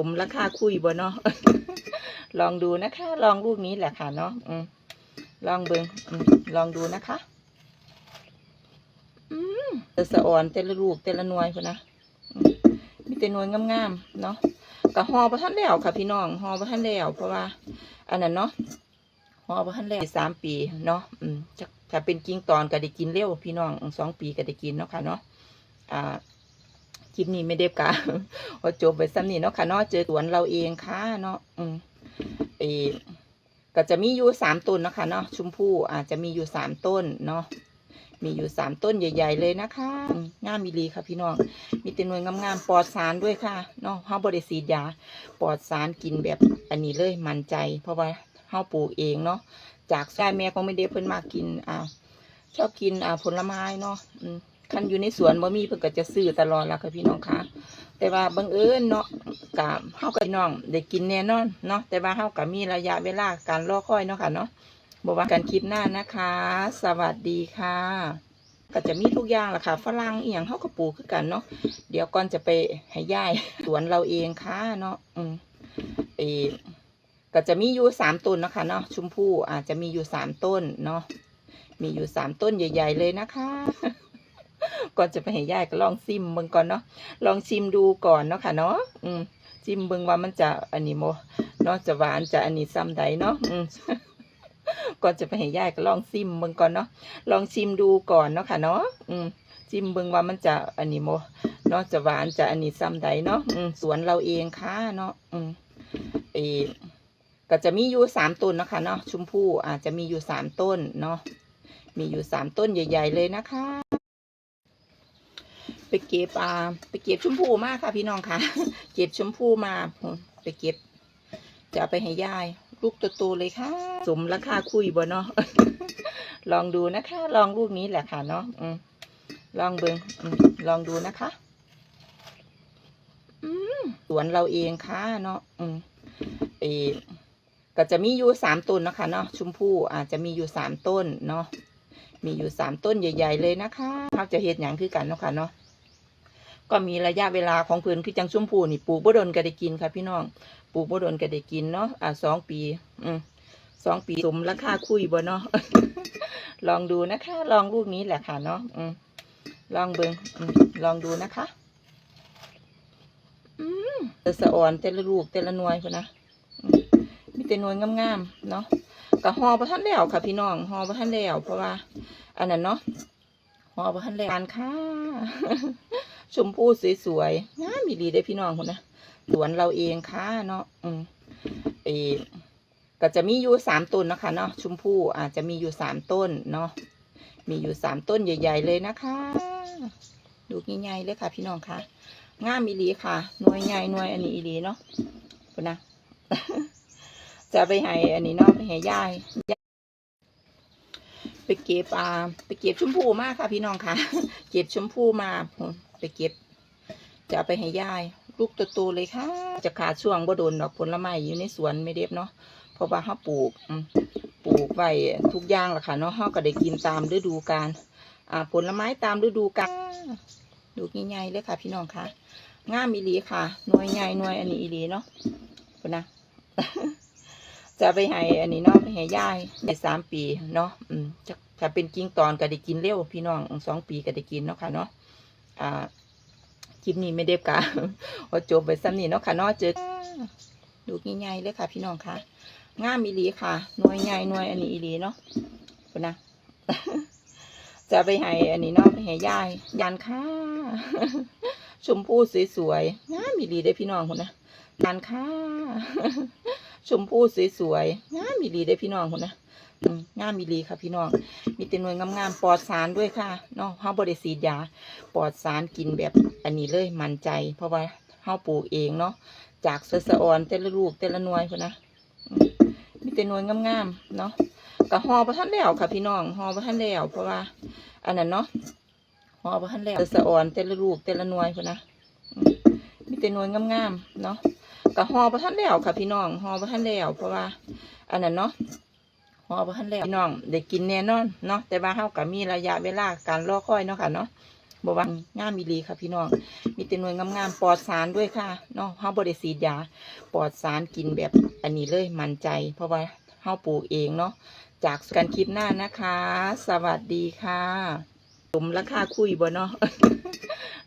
ผมราคาคุยบ่เนาะลองดูนะคะ ลองลูกนี้แหละค่ะเนาะอลองเบิงอลองดูนะคะอืมแต่สะอ่อนแต่ละลูกแต่ละหน่วยพุ่นนะมีแต่หน่วยงามๆเนาะกะฮอบ่ทันแล้วค่ะพี่น้องฮอบ่ทันแล้วเพราะว่า อันนั้นเนาะฮอบ่ทันแล้วสามปีเนาะอืมจะถ้าเป็นกิ่งตอนก็ได้กินเร็วพี่น้องสองปีก็ได้กินเนาะค่ะเนาะอ่า ลิปนี้ไม่ได้กะว่าจบไปซ้ำนี่เนาะค่ะเนาะเจอสวนเราเองค่ะเนาะอืมเอก็จะมีอยู่สามต้นนะคะเนาะชมพู่อาจจะมีอยู่สามต้นเนาะมีอยู่สามต้นใหญ่ ๆ เลยนะคะงามมีรีค่ะพี่น้อง มีแต่หน่วยงามๆปลอดสารด้วยค่ะเนาะเฮาบริสีดยาปลอดสารกินแบบอันนี้เลยมั่นใจ เพราะว่าเฮาปลูกเองเนาะจากแม่แม่ของไม่ได้เพิ่นมากินอ่าชอบกินอ่าผลไม้เนาะอืม คันอยู่ในสวนบ่มีเพิ่นก็จะซื้อตลอดละค่ะพี่น้องคะแต่ว่าบังเอิญเนาะกับเฮากับน้องได้กินแน่นอนเนาะแต่ว่าเฮากับมีระยะเวลาการรอคอยเนาะค่ะเนาะบอกว่ากันคลิปหน้านะคะ สวัสดีค่ะ ก็จะมีทุกอย่างล่ะค่ะฝรั่งเอียงเฮาก็ปลูกคือกันเนาะเดี๋ยวก่อนจะไปให้ย่ายสวนเราเองค่ะเนาะอืมเอก็จะมีอยู่สามต้นนะคะเนาะชมพู่อาจจะมีอยู่สามต้นเนาะมีอยู่สามต้นใหญ่ ๆ เลยนะคะ ก่อนจะไปให้ย่ายก็ลองซิมเบิ่งก่อนเนาะลองชิมดูก่อนเนาะค่ะเนาะอืมชิมเบิ่งว่ามันจะอันนี้โมเนาะจะหวานจะอันนี้ซ้ำใดเนาะอืมก่อนจะไปให้ย่ายก็ลองซิมเบิ่งก่อนเนาะลองชิมดูก่อนเนาะค่ะเนาะอืมชิมเบิ่งว่ามันจะอันนี้โมเนาะจะหวานจะอันนี้ซ้ำใดเนาะสวนเราเองค่ะเนาะอืมเออก็จะมีอยู่สามต้นเนาะค่ะเนาะชมพู่อาจจะมีอยู่สามต้นเนาะมีอยู่สามต้นใหญ่ ๆ เลยนะคะ ไปเก็บอ่าไปเก็บชมพูมากค่ะ พี่น้องค่ะ เก็บชมพูมาไปเก็บ จะเอาไปให้ยาย ลูกโตๆเลยค่ะ สมราคาคุยบ่เนาะลองดูนะคะ ลองลูกนี้แหละค่ะเนาะอืลองเบิงอืมลองดูนะคะอืสวนเราเองค่ะเนาะอืมเอก็จะมีอยู่สามต้นนะคะเนาะชมพู่อาจจะมีอยู่สามต้นเนาะมีอยู่สามต้นใหญ่ ๆ เลยนะคะเขาจะเฮ็ดหยังคือกันเนาะค่ะเนาะ ก็มีระยะเวลาของพิ่นคือจังชุ่มพูนี่ปลูกบ่ดนก็ได้กินค่ะพี่น้องปลูกบ่ดนก็ได้กินเนาะอ่าสองปี อืมสองปีสมราคาคุยบ่เนาะลองดูนะคะ ลองลูกนี้แหละค่ะเนาะอืมลองเบิงอืมลองดูนะคะ อืมแต่สะอ่อนแต่ละลูกแต่ละหน่วยพุ่นนะมีแต่หน่วยงามๆเนาะก็ฮอบ่ทันแล้วค่ะพี่น้องฮอบ่ทันแล้วเพราะว่า อันนั้นเนาะฮอบ่ทันแล้วการค่ะ ชมพู่สวยๆงามอีหลีได้พี่น้องคนนะสวนเราเองค่ะเนาะอืมเอก็จะมีอยู่สามต้นนะคะเนาะชมพู่อาจจะมีอยู่สามต้นเนาะมีอยู่สามต้นใหญ่ ๆ เลยนะคะ ดูใหญ่ๆเลยค่ะ พี่น้องค่ะงามอีหลีค่ะหน่วยใหญ่หน่วยอันนี้อีหลีเนาะคุณนะจะไปให้อันนี้เนาะไปให้ยายไปเก็บอ่าไปเก็บชมพู่มากค่ะ พี่น้องค่ะ เก็บชมพู่มา ไปเก็บ จะเอาไปให้ยาย ลูกโตๆเลยค่ะ จะขาดช่วงบ่โดนดอกผลไม้อยู่ในสวนไม่เด็บเนาะเพราะว่าเขาปลูกปลูกไว้ทุกอย่างแหละค่ะเนาะเขาก็ได้กินตามฤดูกาลอ่าผลไม้ตามฤดูกาลดูง่ายๆเลยค่ะ พี่น้องค่ะง่ามอีหลีค่ะหน่วยใหญ่หน่วยอันนี้อีหลีเนาะคุณนะจะไปให้อันนี้เนาะไปให้ยายได้สามปีเนาะอืมจะถ้าเป็นกิ่งตอนก็ได้กินเร็วพี่น้องสองปีก็ได้กินเนาะค่ะเนาะ อ่าคลิปนี้ไม่ได้กะว่าจบไปซ้ำนี่เนาะค่ะเนาะเจอดูง่ายๆเลยค่ะ พี่น้องค่ะง่ามอีลีค่ะหน่วยใหญ่หน่วยอันนี้อีลีเนาะคุณนะจะไปให้อันนี้เนาะไปให้ยายยันค่ะชมพู่สวยๆง่ามอีลีได้พี่น้องคุณนะยันค่ะชมพู่สวยๆง่ามอีลีได้พี่น้องคนนะ งามอีลีค่ะพี่น้อง มีแต่หน่วยงามๆปลอดสารด้วยค่ะเนาะเฮาบ่ได้ฉีดยาปลอดสารกินแบบอันนี้เลยมั่นใจ เพราะว่าเฮาปลูกเองเนาะจากสะสออนแต่ละลูกแต่ละหน่วยพุ่นนะมีแต่หน่วยงามๆเนาะก็ฮอบ่ทันแล้วค่ะพี่น้องฮอบ่ทันแล้ว เพราะว่า อันนั้นเนาะฮอบ่ทันแล้วสะสออนแต่ละลูกแต่ละหน่วยพุ่นนะมีแต่หน่วยงามๆเนาะก็ฮอบ่ทันแล้วค่ะพี่น้องฮอบ่ทันแล้ว เพราะว่า อันนั้นเนาะ ฮอบ่ทันแล้วพี่น้องได้กินแน่นอนเนาะแต่ว่าเฮาก็มีระยะเวลาการรอคอยเนาะค่ะเนาะบว่างามอีหลีค่ะพี่น้อง มีแต่หน่วยงามๆปลอดสารด้วยค่ะเนาะเฮาบ่ได้ฉีดยาปลอดสารกินแบบอันนี้เลยมั่นใจ เพราะว่าเฮาปลูกเองเนาะจากกันคลิปหน้านะคะ สวัสดีค่ะสมราคาคุยบ่เนาะ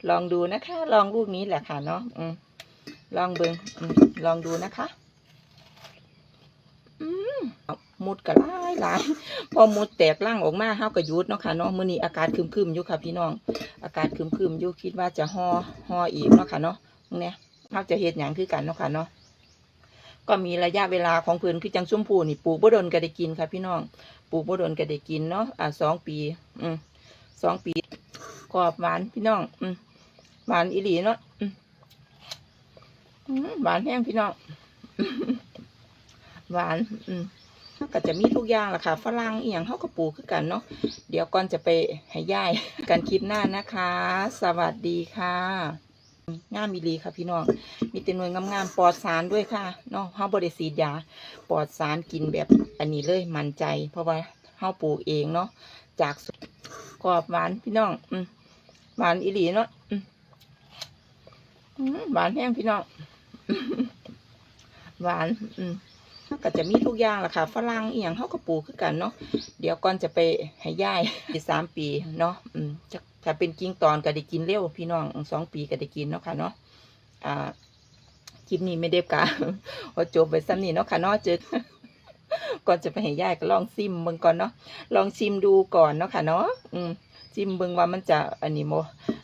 ลองดูนะคะ ลองลูกนี้แหละค่ะเนาะอืลองเบิงอืมลองดูนะคะ อืม มุดกระไล่หลายพอมุดแตกร่างออกมาเฮาก็หยุดเนาะค่ะเนาะมื้อนี้อากาศครึมอยู่ค่ะพี่น้อง อากาศครึมอยู่คิดว่าจะห่อห่ออีกเนาะค่ะเนาะเนี่ยเฮาจะเฮ็ดหยังคือกันเนาะค่ะเนาะก็มีระยะเวลาของพิ่นคือจังชมพูนี่ปลูกบ่ดนก็ได้กินค่ะพี่น้อง ปลูกบ่ดนก็ได้กินเนาะอ่าสองปี อืมสองปีกรอบหวานพี่น้อง อืมหวานอีหลีเนาะอืมหวานแห้งพี่น้อง หวาน อืม ก็จะมีทุกอย่างแหละค่ะฝรั่งอีหยังเขาก็ปลูกคือกันเนาะเดี๋ยวก่อนจะไปให้ย่ายกันคลิปหน้านะคะ สวัสดีค่ะงามอีหลีค่ะพี่น้องมีแต่หน่วยงามๆปลอดสารด้วยค่ะเนาะเฮาบ่ได้ฉีดยาปลอดสารกินแบบอันนี้เลยมั่นใจ เพราะว่าเฮาปลูกเองเนาะจากสวนกรอบหวานพี่น้องอืมหวานอีหลีเนาะอืมอืมหวานแห้งพี่น้องหวาน อืม ก็จะมีทุกอย่างแหละค่ะฝรั่งอีหยังเขาก็ปลูกคือกันเนาะเดี๋ยวก่อนจะไปให้ย่ายอีกสามปีเนาะอืมจะถ้าเป็นกิ่งตอนก็ได้กินเร็วพี่น้องสองปีก็ได้กินเนาะค่ะเนาะอ่าคลิปนี้ไม่ได้กะว่าจบไปซ้ำนี่เนาะค่ะเนาะเจอก่อนจะไปให้ย่ายก็ลองซิมเบิ่งก่อนเนาะลองชิมดูก่อนเนาะค่ะเนาะอืมชิมเบิ่งว่ามันจะอันนี้โม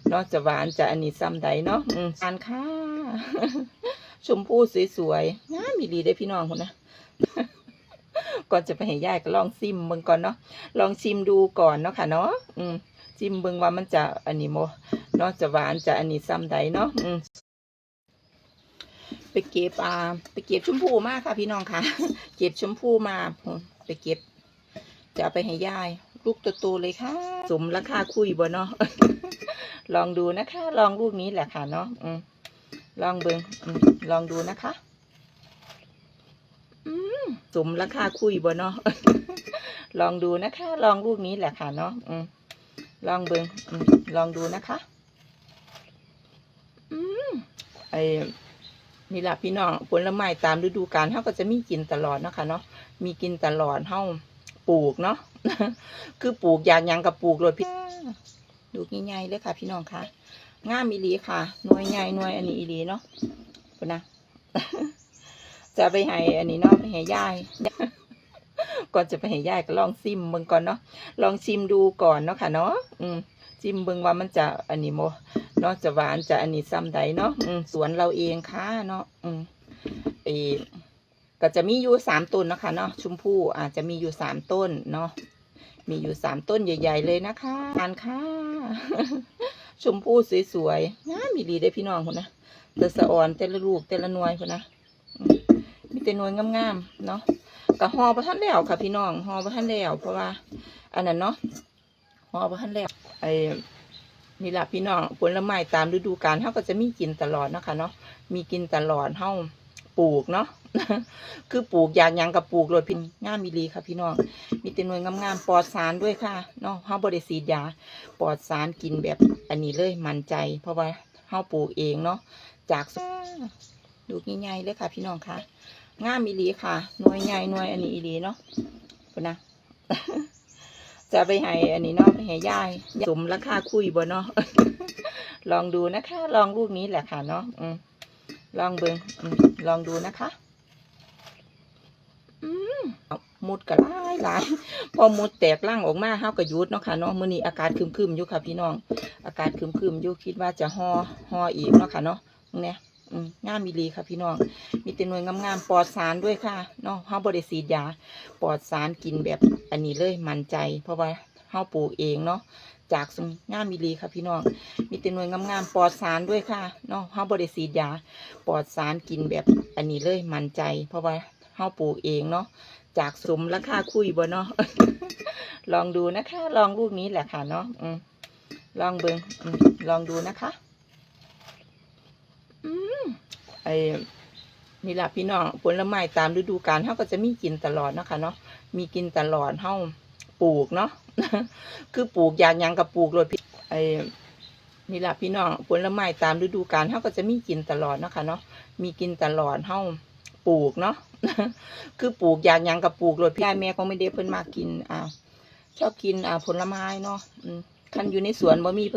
เนาะจะหวานจะอันนี้ซ้ำใดเนาะอืมทานค่ะชมพู่สวยๆงามอีหลีได้พี่น้องคนนะ ก่อนจะไปให้ยายก็ลองซิมเบิ่งก่อนเนาะลองชิมดูก่อนเนาะค่ะเนาะอืมชิมเบิ่งว่ามันจะอันนี้โมเนาะจะหวานจะอันนี้ซ้ำใดเนาะอืมไปเก็บอ่าไปเก็บชมพู่มากค่ะพี่น้องค่ะ เก็บชมพู่มาไปเก็บ จะเอาไปให้ยาย ลูกโตๆเลยค่ะ สมราคาคุยบ่เนาะลองดูนะคะ ลองลูกนี้แหละค่ะเนาะอืมลองเบิ่งอืมลองดูนะคะ สมราคาคุยบ่เนาะลองดูนะคะ ลองลูกนี้แหละค่ะเนาะอลองเบิงลองดูนะคะอืมไอ้นี่ล่ะพี่น้องผลไม้ตามฤดูกาลเฮาก็จะมีกินตลอดเนาะค่ะเนาะมีกินตลอดเฮาปลูกเนาะคือปลูกอย่างยังกับปลูกโลดพี่ดูง่ายๆเลยค่ะ พี่น้องค่ะง่ามอีหลีค่ะหน่วยใหญ่หน่วยอันนี้อีหลีเนาะพุ่นนะ จะไปให้อันนี้เนาะไปให้ยายก่อนจะไปให้ยายก็ลองซิมเบิ่งก่อนเนาะลองชิมดูก่อนเนาะค่ะเนาะอืมชิมเบิ่งว่ามันจะอันนี้โมเนาะจะหวานจะอันนี้ซ้ำใดเนาะอืมสวนเราเองค่ะเนาะอืมเอก็จะมีอยู่สามต้นนะคะเนาะชมพู่อาจจะมีอยู่สามต้นเนาะมีอยู่สามต้นใหญ่ ๆ เลยนะคะทานค่ะ ชมพู่สวยๆงามอีหลีได้พี่น้องคนนะแต่สะอ่อนแต่ละลูกแต่ละนวยคนนะ มีแต่นวยงามๆเนาะก็ห่อประทันแล้วค่ะพี่น้องห่อประทันแล้วเพราะว่า อันนั้นเนาะห่อประทันแล้วไอ้นี่แหละพี่น้องผลไม้ตามฤดูกาลเฮาก็จะมีกินตลอดนะคะเนาะมีกินตลอดเฮาปลูกเนาะคือปลูกอย่างยังกับปลูกโลดพี่งามมีรีค่ะ พี่น้องมีแต่หน่วยงามๆปลอดสารด้วยค่ะเนาะเฮาบ่ได้ฉีดยาปลอดสารกินแบบอันนี้เลยมั่นใจ เพราะว่าเฮาปลูกเองเนาะจากส ดูง่ายๆเลยค่ะพี่น้องค่ะง่ามอีหลีค่ะหน่วยใหญ่หน่วยอันนี้อีหลีเนาะพุ่นะจะไปให้อันนี้เนาะไปให้ย่ายสมราคาคุยบ่เนาะลองดูนะคะ ลองลูกนี้แหละค่ะเนาะอืมลองเบิงอลองดูนะคะมุดกระไล่หลายพอมุดแตกร่างออกมาเฮาก็หยุดเนาะค่ะเนาะมื้อนี้อากาศครึมๆอยู่ค่ะพี่น้อง อากาศครึมๆอยู่คิดว่าจะห่อห่ออีกเนาะค่ะเนาะเนี่ย งามอีลีค่ะพี่น้อง มีแต่หน่วยงามๆปลอดสารด้วยค่ะเนาะเฮาบ่ได้ฉีดยาปลอดสารกินแบบอันนี้เลยมั่นใจ เพราะว่าเฮาปลูกเองเนาะจากสวนงามอีลีค่ะพี่น้อง มีแต่หน่วยงามๆปลอดสารด้วยค่ะเนาะเฮาบ่ได้ฉีดยาปลอดสารกินแบบอันนี้เลยมั่นใจ เพราะว่าเฮาปลูกเองเนาะจากสมราคาคุยบ่เนาะลองดูนะคะ ลองลูกนี้แหละค่ะเนาะลองเบิงอืมลองดูนะคะ อืม ไอ้นี่ละพี่น้องผลไม้ตามฤดูกาลเฮาก็จะมีกินตลอดเนาะค่ะเนาะมีกินตลอดเฮาปลูกเนาะคือปลูกอย่างยังกับปลูกโลดพี่ไอ้นี่ละพี่น้องผลไม้ตามฤดูกาลเฮาก็จะมีกินตลอดเนาะค่ะเนาะมีกินตลอดเฮาปลูกเนาะคือปลูกอยากยังกับปลูกโลดพี่ยายแม่ก็ไม่ได้เพิ่นมากินอ่าชอบกินอ่าผลไม้เนาะอืมคันอยู่ในสวนบ่มีเพ